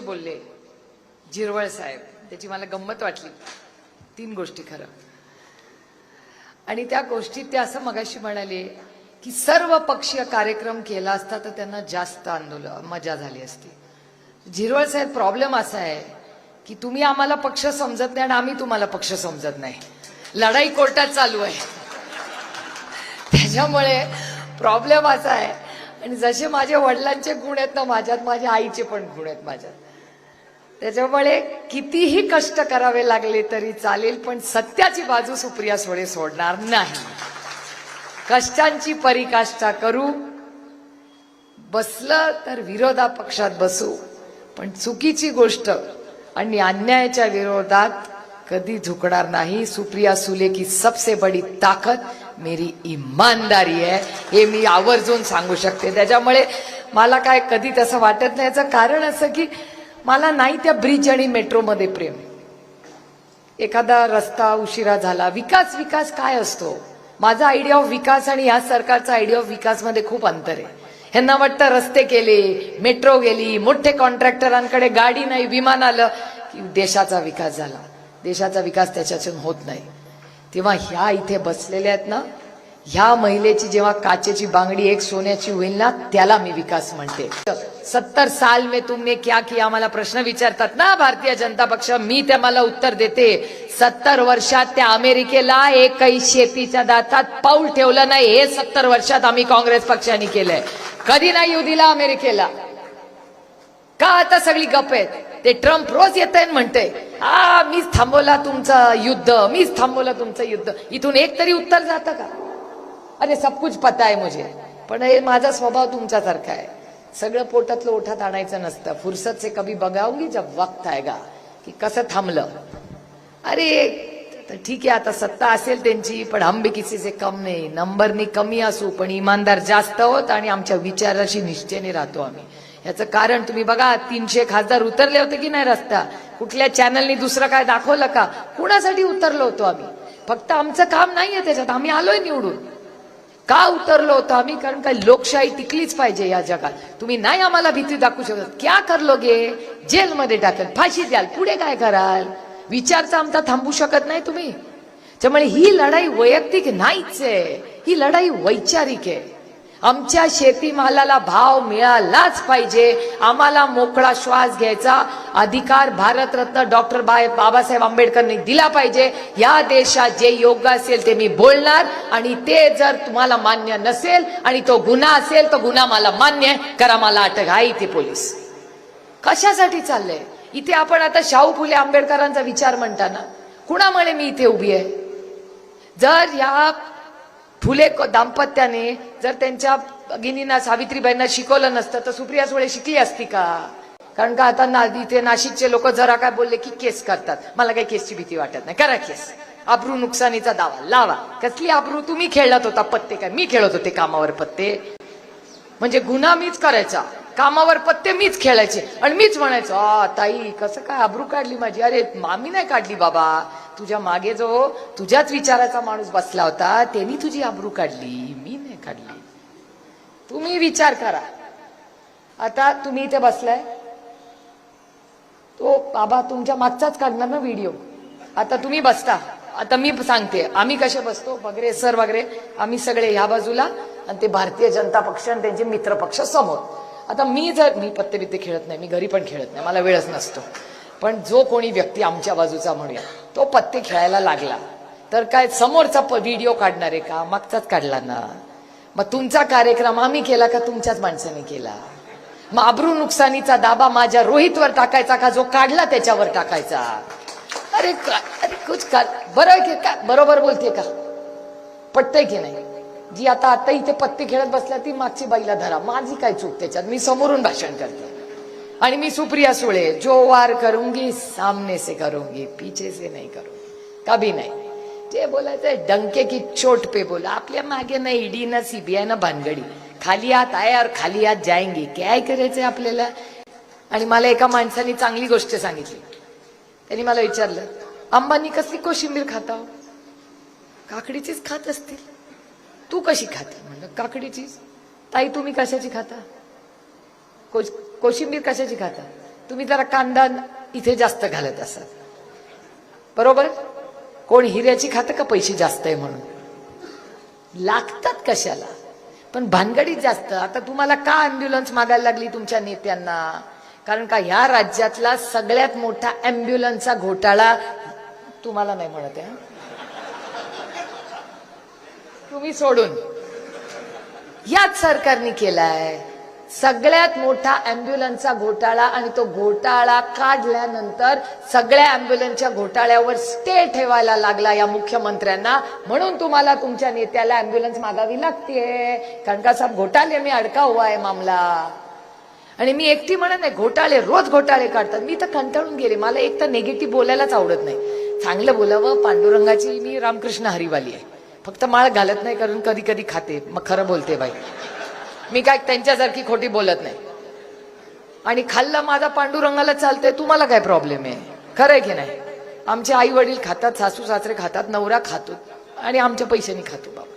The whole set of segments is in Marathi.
गोष्टी बोलले. जिरवळ साहेब त्याची मला गंमत वाटली. तीन गोष्टी खरं. आणि त्या गोष्टीत ते असं मगाशी म्हणाले की सर्व पक्षीय कार्यक्रम केला असता तर त्यांना जास्त आंदोलन मजा झाली असती. झिरवळ साहेब प्रॉब्लेम असा आहे की तुम्ही आम्हाला पक्ष समजत नाही आणि आम्ही तुम्हाला पक्ष समजत नाही. लढाई कोर्टात चालू आहे. त्याच्यामुळे प्रॉब्लेम असा आहे. आणि जसे माझ्या वडिलांचे गुण आहेत ना माझ्यात माझ्या आईचे पण गुण आहेत माझ्यात. त्याच्यामुळे कितीही कष्ट करावे लागले तरी चालेल पण सत्याची बाजू सुप्रिया सुळे सोडणार नाही. कष्टांची परिकाष्ठा करू. बसलं तर विरोधा पक्षात बसू. पण चुकीची गोष्ट आणि अन्यायाच्या विरोधात कधी झुकणार नाही. सुप्रिया सुले की सबसे बडी ताकद मेरी इमानदारी आहे. हे मी आवर्जून सांगू शकते. त्याच्यामुळे मला काय कधी तसं वाटत नाही. याचं कारण असं की मला नाही त्या ब्रिज आणि मेट्रोमध्ये प्रेम. एखादा रस्ता उशिरा झाला विकास विकास काय असतो? माझा आयडिया ऑफ विकास आणि या सरकारचा आयडिया ऑफ विकासमध्ये खूप अंतर आहे. ह्यांना वाटतं रस्ते केले मेट्रो गेली मोठे कॉन्ट्रॅक्टरांकडे गाडी नाही विमान आलं की देशाचा विकास झाला. देशाचा विकास त्याच्यातून होत नाही. तेव्हा ह्या इथे बसलेल्या आहेत ना ह्या महिलेची जेव्हा काचेची बांगडी एक सोन्याची होईल ना त्याला मी विकास म्हणते. सत्तर साल में तुमने क्या किया मला प्रश्न विचारतात ना भारतीय जनता पक्ष मी त्या मला उत्तर देते. सत्तर वर्षात त्या अमेरिकेला एकही शेतीच्या दातात पाऊल ठेवलं नाही हे सत्तर वर्षात आम्ही काँग्रेस पक्षाने केलंय. कधी नाही येऊ दिला अमेरिकेला. का आता सगळी गप आहेत? ते ट्रम्प रोज येत आहे म्हणते आ मीच थांबवला तुमचं युद्ध मीच थांबवलं तुमचं युद्ध. इथून एक तरी उत्तर जातं का? अरे सब कुछ पता आहे मुझे। पण हे माझा स्वभाव तुमच्यासारखा आहे. सगळं पोटातलं ओठात आणायचं नसतं. फुरसत से कभी बघावगी जब वक्त आएगा की कसं थांबलं. अरे तर ठीक आहे आता सत्ता असेल त्यांची पण हम भी किसी से कम नाही. नंबरनी कमी असू पण इमानदार जास्त होत आणि आमच्या विचाराशी निश्चयने राहतो आम्ही. याचं कारण तुम्ही बघा तीनशे खासदार उतरले होते की नाही रस्ता? कुठल्या चॅनलनी दुसरं काय दाखवलं का? कुणासाठी उतरलो होतो आम्ही? फक्त आमचं काम नाहीये त्याच्यात. आम्ही आलोय निवडून. का उतरलो होतो आम्ही? कारण काय लोकशाही टिकलीच पाहिजे या जगात. तुम्ही नाही आम्हाला भीती दाखवू शकत. क्या करलो गे? जेलमध्ये टाकल. फाशी द्याल. पुढे काय कराल? विचारचा आमचा थांबू शकत नाही तुम्ही. त्यामुळे ही लढाई वैयक्तिक नाहीच आहे. ही लढाई वैचारिक आहे. आमच्या शेतीमालाला भाव मिळालाच पाहिजे. आम्हाला मोकळा श्वास घ्यायचा. अधिकार भारतरत्न डॉक्टर बाय बाबासाहेब आंबेडकरनी दिला पाहिजे. या देशात जे योग्य असेल ते मी बोलणार आणि ते जर तुम्हाला मान्य नसेल आणि तो गुन्हा असेल तो गुन्हा मला मान्य करा मला अटक. आहे इथे पोलीस. कशासाठी चाललंय? इथे आपण आता शाहू फुले आंबेडकरांचा विचार म्हणताना कुणामुळे मी इथे उभी आहे? जर या फुले दाम्पत्याने जर त्यांच्या भगिनींना सावित्रीबाईंना शिकवलं नसतं तर सुप्रिया सुळे शिकली असती का? कारण का आता ना इथे नाशिकचे लोक जरा काय बोलले की केस करतात. मला काही केसची भीती वाटत नाही. करा केस. आब्रू नुकसानीचा दावा. लावा. कसली आब्रू तुम्ही खेळत होता पत्ते काय? मी खेळत होते कामावर पत्ते. म्हणजे गुन्हा मीच करायचा. कामावर पत्ते मीच खेळायचे. आणि मीच म्हणायचो ताई कसं काय आब्रू काढली माझी? अरे मामी नाही काढली बाबा. तुझ्या मागे जो तुझ्याच विचाराचा माणूस बसला होता त्यांनी तुझी आबरू काढली मी नाही काढली. तुम्ही विचार करा. आता तुम्ही इथे बसलाय. तो बाबा तुमच्या मागचाच काढणार ना व्हिडिओ आता तुम्ही बसता. आता मी सांगते आम्ही कसे बसतो वगैरे सर वगैरे आम्ही सगळे ह्या बाजूला आणि ते भारतीय जनता पक्ष आणि त्यांचे मित्र पक्ष समोर. आता मी जर मी पत्ते बित्ते खेळत नाही मी घरी पण खेळत नाही मला वेळच नसतो. पण जो कोणी व्यक्ती आमच्या बाजूचा म्हणूया तो पत्ते खेळायला लागला. तर काय समोरचा व्हिडिओ काढणार आहे का? मागचाच काढला ना. मग तुमचा कार्यक्रम आम्ही केला का तुमच्याच माणसाने केला? मग अब्रू नुकसानीचा दाबा माझ्या रोहितवर टाकायचा का? जो काढला त्याच्यावर टाकायचा? अरे अरे कुछ का? बरं की का? बरोबर बोलते का? पटतंय की नाही? जी आता आता इथे पत्ते खेळत बसल्या ती मागची बाईला धरा. माझी काय चूक त्याच्यात? मी समोरून भाषण करते. आणि मी सुप्रिया सुळे जो वार करूंगी सामने से करूंगी पीछे से नाही करूंगी कभी नाही। जे बोलायचंय डंके की चोट पे बोला आपल्या मागे ना ईडी ना सीबीआय ना भानगडी खाली आत आहे और खाली हात जायंगी काय करायचंय आपल्याला? आणि मला एका माणसाने चांगली गोष्ट सांगितली. त्यांनी मला विचारलं अंबानी कसली कोशिंबीर खाता हो? काकडीचीच खात असतील. तू कशी खाते? म्हणलं काकडीचीच. ताई तुम्ही कशाची खाता? कोश- कोशिंबीर कशाची खाता? तुम्ही जरा कांदा इथे जास्त घालत असाल. बरोबर? कोण हिऱ्याची खातं का पैसे जास्त आहे म्हणून? लागतात कशाला? पण भानगडीत जास्त. आता तुम्हाला का अँब्युलन्स मागायला लागली तुमच्या नेत्यांना? कारण का ह्या राज्यातला सगळ्यात मोठा अँब्युलन्सचा घोटाळा तुम्हाला नाही म्हणत आहे तुम्ही सोडून. याच सरकारने केलाय. सगळ्यात मोठा अँब्युलन्सचा घोटाळा आणि तो घोटाळा काढल्यानंतर सगळ्या अँब्युलन्सच्या घोटाळ्यावर स्टे ठेवायला लागला या मुख्यमंत्र्यांना. म्हणून तुम्हाला तुमच्या नेत्याला अँब्युलन्स मागावी लागते कारण का साहेब घोटाळे मी अडका हुआ आहे मामला. आणि मी एकटी म्हणत नाही घोटाळे रोज घोटाळे काढतात. मी तर कंटाळून गेले. मला एक तर निगेटिव्ह बोलायलाच आवडत नाही. चांगलं बोलावं पांडुरंगाची मी रामकृष्ण हरिवाली आहे. फक्त माळ घालत नाही कारण कधी कधी खाते. मग खरं बोलते बाई. मी काय त्यांच्यासारखी खोटी बोलत नाही. आणि खाल्लं माझा पांडुरंगाला चालतंय तुम्हाला काय प्रॉब्लेम आहे? खरं आहे की नाही? आमचे आई वडील खातात सासू सासरे खातात नवरा खातो आणि आमच्या पैशाने खातो बाबा.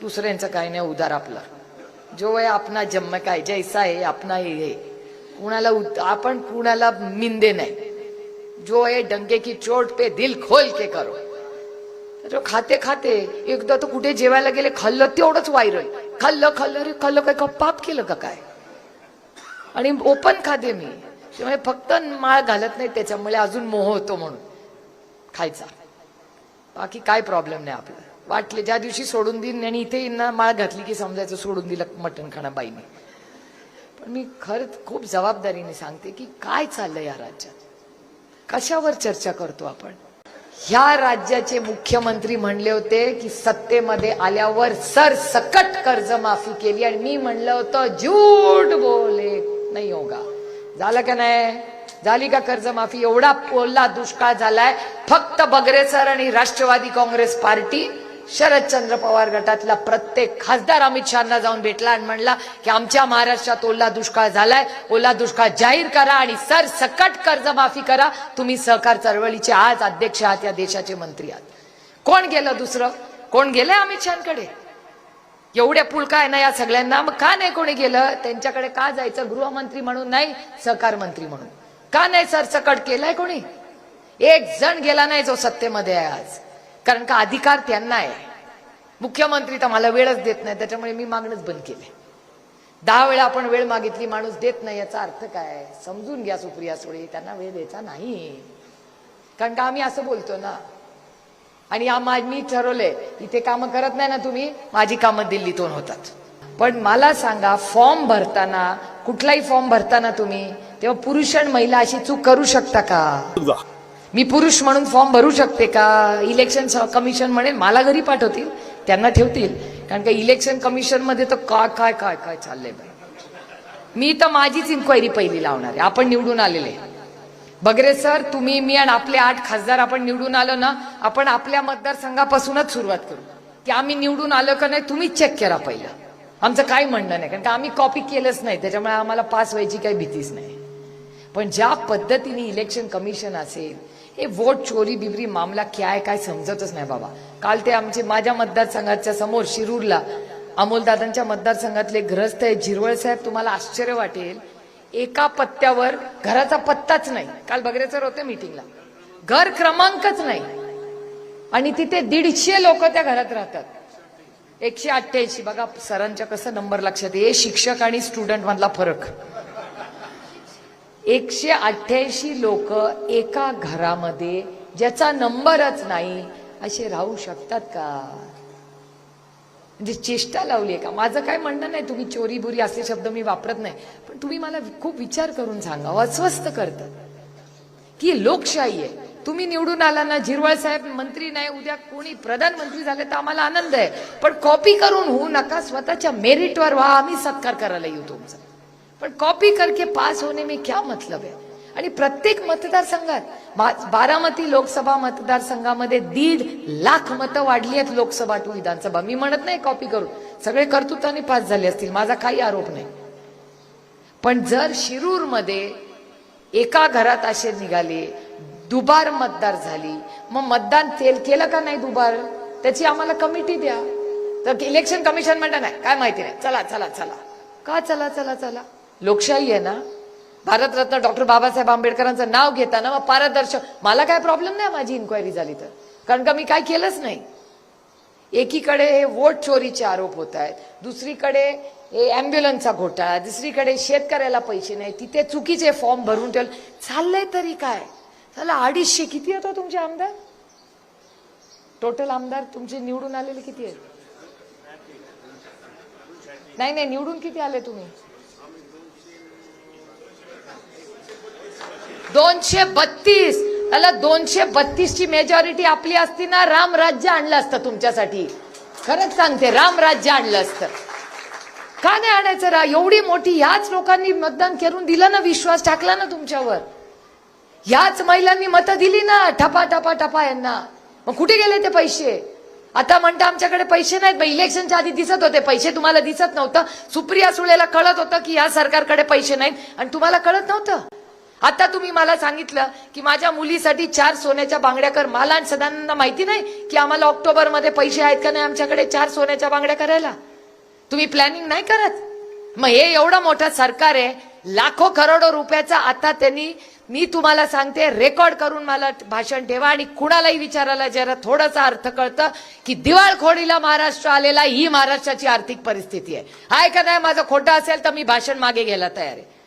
दुसऱ्यांचं काय नाही उदार आपला. जो आहे आपला जन्म काय जैसा आहे आपला हे हे कुणाला उत- आपण कुणाला मिंदे नाही. जो आहे डंके की चोट पे दिल खोल के करो. खाते खाते एकदा तर कुठे जेवायला गेले खाल्लं तेवढंच वायरल खाल्लं खाल्लं रे खाल्लं काय का पाप केलं का काय? आणि ओपन खाते मी. त्यामुळे फक्त माळ घालत नाही त्याच्यामुळे अजून मोह होतो म्हणून. खायचा. बाकी काय प्रॉब्लेम नाही आपला. वाटले ज्या दिवशी सोडून देईन आणि इथे ना माळ घातली की समजायचं सोडून दिलं मटण खाणं बाईने. पण मी खरंच खूप जबाबदारीने सांगते की काय चाललंय या राज्यात? कशावर चर्चा करतो आपण? ह्या राज्याचे मुख्यमंत्री म्हणले होते की सत्तेमध्ये आल्यावर सर सकट कर्जमाफी केली आणि मी म्हणलं होतं झूट बोले. नाही होगा झालं का नाही? झाली का कर्जमाफी? एवढा पोल्ला दुष्काळ झालाय. फक्त बगरे सर आणि राष्ट्रवादी काँग्रेस पार्टी शरदचंद्र पवार गटातला प्रत्येक खासदार अमित शहाना जाऊन भेटला आणि म्हणला की आमच्या महाराष्ट्रात ओला दुष्काळ झालाय ओला दुष्काळ जाहीर करा आणि सर सकट कर्जमाफी करा. तुम्ही सहकार चळवळीचे आज अध्यक्ष आहात या देशाचे मंत्री आहात. कोण गेलं दुसरं? कोण गेलंय अमित शहाकडे? एवढ्या पुळका आहे ना या सगळ्यांना? मग का नाही कोणी गेलं? त्यांच्याकडे का जायचं? गृहमंत्री म्हणून नाही सहकार मंत्री म्हणून. का नाही सरसकट केलाय कोणी? एक जण गेला नाही जो सत्तेमध्ये आहे आज. कारण का अधिकार त्यांना आहे. मुख्यमंत्री तर मला वेळच देत नाही त्याच्यामुळे मी मागणंच बंद केले. दहा वेळा आपण वेळ मागितली माणूस देत नाही याचा अर्थ काय? समजून घ्या सुप्रिया सुळे त्यांना वेळ द्यायचा नाही. कारण का आम्ही असं बोलतो ना? आणि मी ठरवलंय इथे कामं करत नाही ना तुम्ही माझी कामं दिल्लीतून होतात. पण मला सांगा फॉर्म भरताना कुठलाही फॉर्म भरताना तुम्ही तेव्हा पुरुष आणि महिला अशी चूक करू शकता का? मी पुरुष म्हणून फॉर्म भरू शकते का? इलेक्शन कमिशन म्हणेल मला घरी पाठवतील त्यांना ठेवतील. कारण का इलेक्शन कमिशनमध्ये तर काय काय काय काय चाललंय बाई मी तर माझीच इन्क्वायरी पहिली लावणार आहे. आपण निवडून आलेले बगरे सर तुम्ही मी आणि आपले आठ खासदार आपण निवडून आलो ना आपण आपल्या मतदारसंघापासूनच सुरुवात करू. की आम्ही निवडून आलो का नाही तुम्हीच चेक करा पहिलं. आमचं काय म्हणणं नाही कारण का आम्ही कॉपी केलंच नाही त्याच्यामुळे आम्हाला पास व्हायची काही भीतीच नाही. पण ज्या पद्धतीने इलेक्शन कमिशन असेल हे वोट चोरी बिबरी मामला काय काय समजतच नाही बाबा. काल ते आमचे माझ्या मतदारसंघाच्या समोर शिरूरला अमोलदादांच्या मतदारसंघातले ग्रस्त आहे झिरवळ साहेब तुम्हाला आश्चर्य वाटेल एका पत्त्यावर घराचा पत्ताच नाही. काल बगरेचर होते मीटिंगला घर क्रमांकच नाही. आणि तिथे दीडशे लोक त्या घरात राहतात. एकशे अठ्ठ्याऐंशी. बघा सरांच्या कसं नंबर लक्षात ये शिक्षक आणि स्टुडंट मधला फरक. एकशे अठ्ठ्याऐंशी लोक एका घरामध्ये ज्याचा नंबरच नाही असे राहू शकतात का? म्हणजे चेष्टा लावली आहे का? माझं काय म्हणणं नाही तुम्ही चोरी बुरी असे शब्द मी वापरत नाही. पण तुम्ही मला खूप विचार करून सांगा अस्वस्थ करतात. की लोकशाही आहे. तुम्ही निवडून आला ना झिरवळ साहेब मंत्री नाही उद्या कोणी प्रधानमंत्री झाले तर आम्हाला आनंद आहे. पण कॉपी करून होऊ नका स्वतःच्या मेरिटवर व्हा आम्ही सत्कार करायला येऊ तुमचा. पण कॉपी करके पास होने में क्या मतलब आहे आणि प्रत्येक मतदारसंघात बारामती लोकसभा मतदारसंघामध्ये दीड लाख मतं वाढली आहेत लोकसभा टू विधानसभा. मी म्हणत नाही कॉपी करून. सगळे कर्तृत्वाने पास झाले असतील. माझा काही आरोप नाही. पण जर शिरूरमध्ये एका घरात असे निघाले दुबार मतदार झाली मग मतदान तेल केलं का नाही दुबार? त्याची आम्हाला कमिटी द्या. तर इलेक्शन कमिशन म्हणतं नाही. काय माहिती नाही. चला चला चला. का चला चला चला? लोकशाही आहे ना? भारतरत्न डॉक्टर बाबासाहेब आंबेडकरांचं नाव घेताना मग पारदर्शक मला काय प्रॉब्लेम नाही माझी इन्क्वायरी झाली तर. कारण का मी काय केलंच नाही. एकीकडे हे वोट चोरीचे आरोप होत आहेत. दुसरीकडे हे ॲम्ब्युलन्सचा घोटाळा दुसरीकडे शेतकऱ्याला पैसे नाही. तिथे चुकीचे फॉर्म भरून ठेवले. चाललंय तरी काय? चला अडीचशे किती होतो तुमचे आमदार? टोटल आमदार तुमचे निवडून आलेले किती आहेत? नाही नाही निवडून किती आले तुम्ही? दोनशे बत्तीस. त्याला दोनशे बत्तीस ची मेजॉरिटी आपली असती ना राम राज्य आणलं असतं तुमच्यासाठी. खरंच सांगते राम राज्य आणलं असतं. का नाही आणायचं रा? एवढी मोठी ह्याच लोकांनी मतदान करून दिलं ना विश्वास टाकला ना तुमच्यावर. ह्याच महिलांनी मतं दिली ना ठपा ठपा ठपा यांना. मग कुठे गेले ते पैसे? आता म्हणता आमच्याकडे पैसे नाहीत मग इलेक्शनच्या आधी दिसत होते. पैसे तुम्हाला दिसत नव्हतं. सुप्रिया सुळेला कळत होतं की या सरकारकडे पैसे नाहीत. आणि तुम्हाला कळत नव्हतं. आता तुम्ही मला सांगितलं की माझ्या मुलीसाठी चार सोन्याच्या बांगड्या कर. मला आणि सदांना माहिती नाही की आम्हाला ऑक्टोबरमध्ये पैसे आहेत का नाही आमच्याकडे चार सोन्याच्या बांगड्या करायला. तुम्ही प्लॅनिंग नाही करत? मग हे एवढं मोठं सरकार आहे लाखो करोडो रुपयाचा आता त्यांनी मी तुम्हाला सांगते रेकॉर्ड करून मला भाषण ठेवा आणि कुणालाही विचारायला जरा थोडासा अर्थ कळतं की दिवाळखोरीला महाराष्ट्र आलेला ही महाराष्ट्राची आर्थिक परिस्थिती आहे. आहे का नाही? माझं खोटं असेल तर मी भाषण मागे घ्यायला तयार आहे.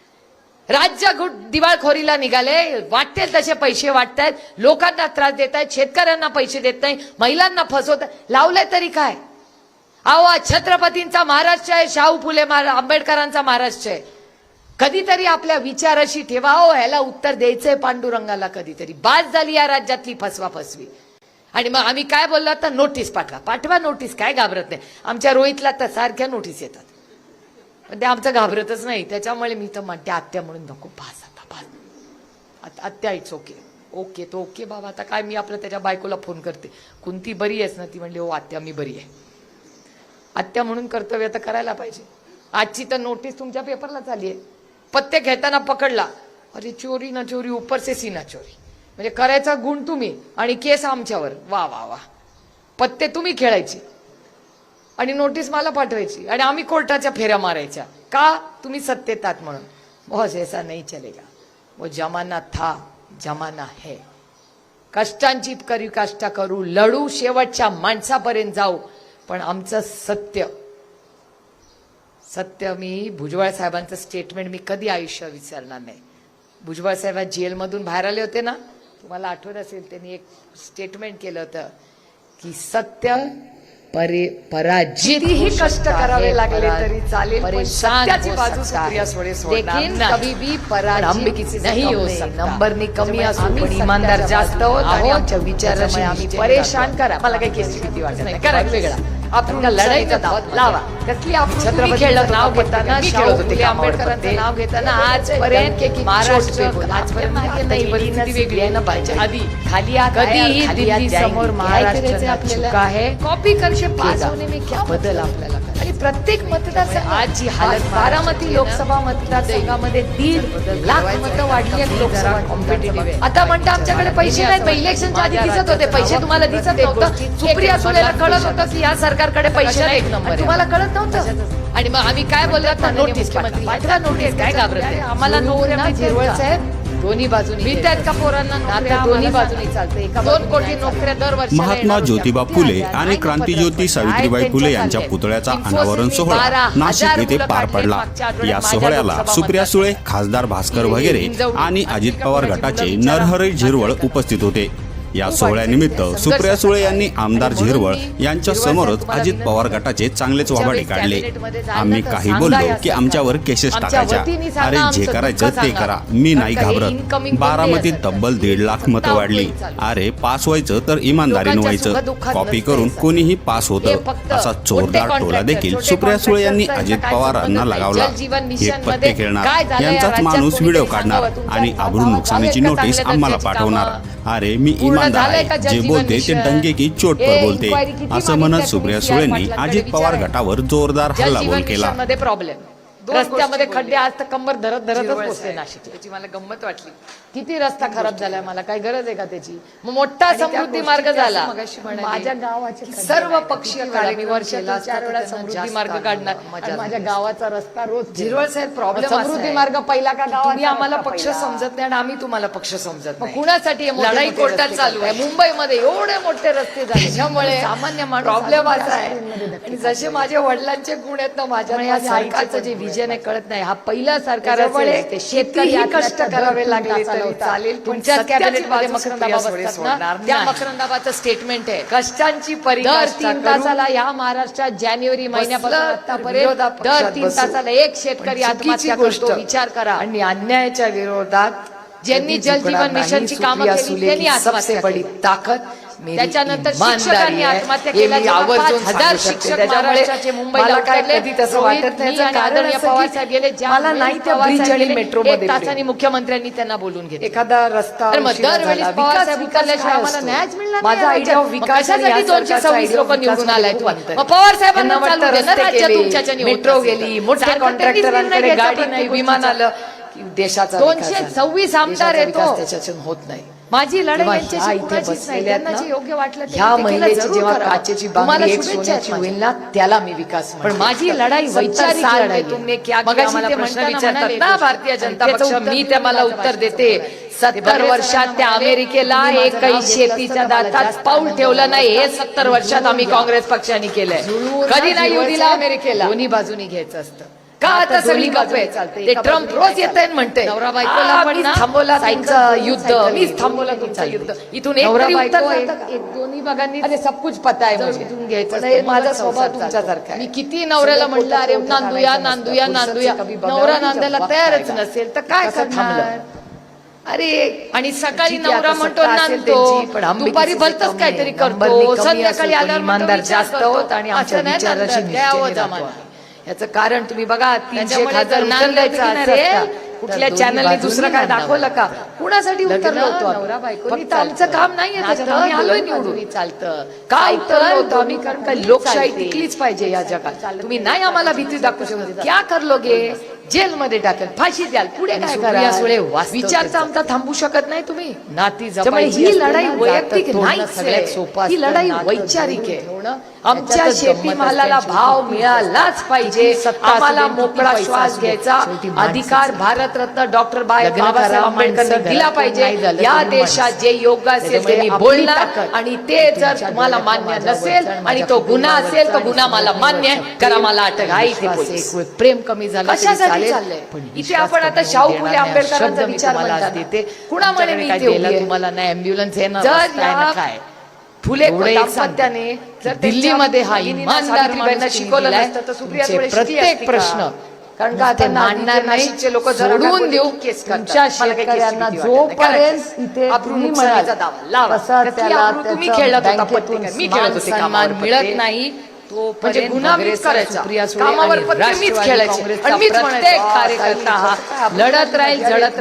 राज्य गुट दिवाळखोरीला निघाले. वाटतील तसे पैसे वाटतायत. लोकांना त्रास देत आहेत शेतकऱ्यांना पैसे देत नाही. महिलांना फसवत लावलंय तरी काय? अहो छत्रपतींचा महाराष्ट्र आहे. शाहू फुले महारा- आंबेडकरांचा महाराष्ट्र आहे. कधीतरी आपल्या विचाराशी ठेवा. हो ह्याला उत्तर द्यायचंय पांडुरंगाला कधीतरी. बाद झाली या राज्यातली फसवा फसवी आणि मग आम्ही काय बोललो? तर नोटीस पाठवा. पाठवा नोटीस काय घाबरत नाही. आमच्या रोहितला तर सारख्या नोटीस येतात. पण ते आमचं घाबरतच नाही. त्याच्यामुळे मी तर म्हणते आत्या म्हणून नको पास आता पास आत- आत्या इट्स ओके ओके तो ओके बाबा. आता काय मी आपलं त्याच्या बायकोला फोन करते. कुंती बरी आहेस ना ती? म्हणली हो आत्या मी बरी आहे. आत्या म्हणून कर्तव्य तर करायला पाहिजे. आजची तर नोटीस तुमच्या पेपरला झाली आहे. पत्ते घेताना पकडला. अरे चोरी ना चोरी ऊपर से सीना चोरी. म्हणजे करायचा गुण तुम्ही आणि केस आमच्यावर. वा वा वा. पत्ते तुम्ही खेळायचे. आणि नोटीस मला पाठवायची. आणि आम्ही कोर्टाच्या फेऱ्या मारायच्या. का? तुम्ही सत्तेत आहात म्हणून. बॉस ऐसा नाही चलेगा. वो जमाना था जमाना है. कष्टांची करी कष्ट करू लढू शेवटच्या माणसापर्यंत जाऊ. पण आमचं सत्य सत्य मी भुजबळ साहेबांचं स्टेटमेंट मी कधी आयुष्य विसरणार नाही. भुजबळ साहेब जेलमधून बाहेर आले होते ना? तुम्हाला आठवत असेल त्यांनी एक स्टेटमेंट केलं होतं की सत्य परे पराजित कितीही हो कष्ट करावे लागले तरी चालेल, पण परेशान सत्याची बाजू सुप्रिया. सुळे सोडणार लेकिन नाही. कभी भी पण पराजित नहीं हो सकता. नंबरनी कमी असू आम्ही पण सत्याच्या जास्त आहोत आणि आहोत. आमच्या विचाराशी त्याच्यामुळे आम्ही परेशान. करा. मला काही केसची भीती वाटत नाही. करा वेगळा. आपण लढाईचा लावा. कसली आपण खेळलं नाव घेताना खेळत होते आंबेडकरांचं नाव घेताना आजपर्यंत महाराष्ट्र. आजपर्यंत नाही परिस्थिती वेगळी आहे ना पाहिजे आधी खाली कधीही आहे, दिल्ली. समोर महाराष्ट्र आपल्याला चुका है. कॉपी पास केला. होने में क्या बदल आपल्याला आणि प्रत्येक मतदारसंघ आज जी हालत बारामती लोकसभा मतदारसंघामध्ये दीड लाख मतं वाढली आहेत लोकसभा आहे. आता म्हणता आमच्याकडे पैसे नाहीत मग इलेक्शनच्या आधी दिसत होते. पैसे तुम्हाला दिसत नव्हतं. सुप्रिया सुळेला कळत होतं की या सरकारकडे पैसे कशात एक नाही नंबर आणि आहे. तुम्हाला कळत नव्हतं? आणि मग आम्ही काय माननीय नोटीस पाठवा. नोटीस. काय घाबरत? आम्हाला नोकऱ्या झिरवळ? साहेब. दोन्ही बाजूनी पोरांना नोकऱ्या? दोन्ही बाजूनी. चालतं. एका दोन कोटी. नोकऱ्या दरवर्षी महात्मा ज्योतिबा फुले आणि क्रांतीज्योती सावित्रीबाई फुले यांच्या पुतळ्याचा अनावरण सोहळा नाशिक येथे पार पडला या सोहळ्याला सुप्रिया सुळे खासदार भास्कर वगैरे आणि अजित पवार गटाचे नरहरी झिरवळ उपस्थित होते या सोहळ्यानिमित्त सुप्रिया सुळे यांनी आमदार झिरवळ यांच्या समोरच अजित पवार गटाचे चांगलेच वाभाडे काढले. आम्ही काही बोललो की आमच्यावर केसेस टाकायच्या. अरे जे करायचं ते करा. मी नाही घाबरत. बारामतीत तब्बल दीड लाख मतं वाढली. अरे पास व्हायचं तर इमानदारीनं व्हायचं कॉपी करून कोणीही पास होतं असा जोरदार टोला देखील सुप्रिया सुळे यांनी अजित पवारांना लगावला. हे पत्ते खेळणार. यांचाच माणूस व्हिडिओ काढणार आणि आबरू नुकसानीची नोटीस आम्हाला पाठवणार. अरे मी इमानदार आहे. जे बोलते ते डंगे की चोट पर बोलते. असं म्हणत सुप्रिया सुळेंनी अजित पवार गटावर जोरदार हल्लाबोल केला. प्रॉब्लेम रस्त्यामध्ये खड्डे आज तर कंबर धरत धरतच पोचते. नाशिक त्याची मला गंमत वाटली. किती रस्ता खराब झालाय मला काय गरज आहे का त्याची? मग मोठा समृद्धी मार्ग झाला. माझ्या गावाचे सर्व. पक्षीय मी समृद्धी मार्ग काढणार. माझ्या. गावाचा रस्ता रोज झिरवळ साहेब प्रॉब्लेम समृद्धी मार्ग पहिला का गावाचा तुम्ही आम्हाला पक्ष? समजत नाही आणि आम्ही तुम्हाला पक्ष समजत कुणासाठी हे लढाई कोर्टात चालू आहे. मुंबईमध्ये एवढे मोठे रस्ते झाले. त्याच्यामुळे सामान्य माणूस प्रॉब्लेम असा आहे. आणि जसे माझे वडिलांचे गुण आहेत ना माझ्या त्यामुळे माझ्या सरकारचं जे आहेत. कळत नाही हा पहिला सरकार शेतकरी कष्ट करावे लागले. चालेल, कॅबिनेटमध्ये त्या. मकरंदाबाचं स्टेटमेंट आहे कष्टांची दर तीन तासाला या महाराष्ट्रात जानेवारी महिन्यापासून दर तीन. तासाला एक शेतकरी आत्महत्या गोष्ट करतो विचार करा आणि अन्यायाच्या विरोधात ज्यांनी जल जीवन. मिशनची कामं केली, त्यांनी आत्महत्या बडी. ताकद त्याच्यानंतर शिक्षकांनी. आत्महत्या केल्या हजार. शिक्षक महाराष्ट्राचे मुंबईला मला काय उतरले. कधी तसं रोहित, वाटत नाही मी याचं आणि कारण आदरणीय असं पवार की साहेब गेले तासाने. मुख्यमंत्र्यांनी त्यांना बोलून घेतलं एखादा रस्ता दरवेळी उतरल्याशिवाय काय आम्हाला असतो? न्यायच मिळणार माझा नाही आयडिया राज्यात. ऑफ मग विकास आणि कशासाठी या दोनशे सव्वीस लोक निवडून आलाय तुमच्याच्याने होत मेट्रो. गेली मोठ्या कॉन्ट्रॅक्टरांकडे गाडी नाही विमान. आलं देशाचा दोनशे. सव्वीस आमदार देशाचा आहेत विकास तो. त्याच्यातून होत नाही माझी लढाई यांच्याशी कुणाचीच नाही त्यांना जे योग्य वाटलं ह्या महिलेची जेव्हा. काचेची बांगडी एक सोन्याची. होईल ना त्याला मी विकास पण. माझी लढाई वैचारिक साल लढाई में तुमने क्या आहे. किया मगाशी मला ते प्रश्न विचारतात ना. भारतीय जनता पक्ष मी त्या मला उत्तर देते. सत्तर वर्षात त्या अमेरिकेला तुम्ही एकही शेतीच्या दातात पाऊल ठेवलं नाही हे. सत्तर वर्षात आम्ही काँग्रेस पक्षाने केलंय कधी नाही दिला. अमेरिकेला दोन्ही बाजूनी घ्यायचं असतं का आता सगळी बाजूनी आहे चालते. ते ट्रम्प रोज येत आहेत म्हणते नवरा बायकोला पण थांबवला तुमचं युद्ध मीच घेऊन थांबवलं तुमचं. युद्ध इथून एक दोन्ही भागांनी अरे सब कुछ पता आहे मुझे. जवळून घ्यायचं. माझा स्वभाव. तुमच्यासारखा आहे. मी किती नवऱ्याला म्हणलं अरे नांदूया नांदूया. नांदूया नवरा नांदायला तयारच नसेल तर काय करणार थांबलं? अरे आणि सकाळी आहे, नवरा म्हणतो नांदतो पण दुपारी भलतच काहीतरी आहे. करतो संध्याकाळी आल्यावर इमानदार जास्त. होत आणि आमच्या असं नाही द्यावं जमाना. याचं कारण तुम्ही बघा तीनशे हजार नाही असेल कुठल्या चॅनलने दुसरं काय दाखवलं का? कुणासाठी उतरलो होतो आमचं काम निवडून. निवडून चालतं. का सायकल उतरलो होतो? आम्ही? कारण काय लोकशाही. टिकलीच पाहिजे या जगात. तुम्ही नाही. नाही आम्हाला भीती दाखवू शकत. क्या कर लोगे जेलमध्ये टाकेल फाशी द्याल पुढे काय करा सुळे वास्तव विचार तर त्याचं. आमचा थांबू शकत नाही तुम्ही नाती ही लढाई वैयक्तिक नाहीच सगळ्यात आहे. सोपं ही लढाई वैचारिक आहे. आमच्या शेती मालाला. भाव मिळालाच पाहिजे आम्हाला मोकळा श्वास घ्यायचा अधिकार आहे. भारतरत्न डॉक्टर बाबासाहेब करा, आंबेडकरांनी माणसं दिला पाहिजे नाही या तरी देशात. जे योग्य असेल ते मी बोलणार आणि ते जर तुम्हाला मान्य नसेल आणि तो गुन्हा असेल तो आणि गुन्हा मला मान्य आहे. करा मला अटक हा वेळ प्रेम कमी झालं तरी कशासाठी चाललंय. इथे आपण आता शाहू फुले नाही. आंबेडकरांचा विचार म्हणतात. कुणामुळे मी इथे दिलं? उभी आहे? तुम्हाला नाही अँब्युलन्स आहे ना जर रस्ता आहे ना या काय? फुले दाम्पत्याने जर दिल्लीमध्ये हा इमानदार माणूस शिकवलं तर सुप्रिया प्रत्येक? प्रश्न कारण का नुसते मांडणार नाही लोक सोडून देऊ. तुमच्या शेतकऱ्यांना जोपर्यंत इथे तुम्ही म्हणाल तसा त्याला तुम्ही त्याचं खेळत होता बँकेतून खेळत होते सन्मान मिळत पत्ते. नाही म्हणजे गुन्हा मीच करायचा. कामावर पत्ते मीच खेळायचे. आणि मीच "आ, कार्यकर्ता हा लढत राहील जळत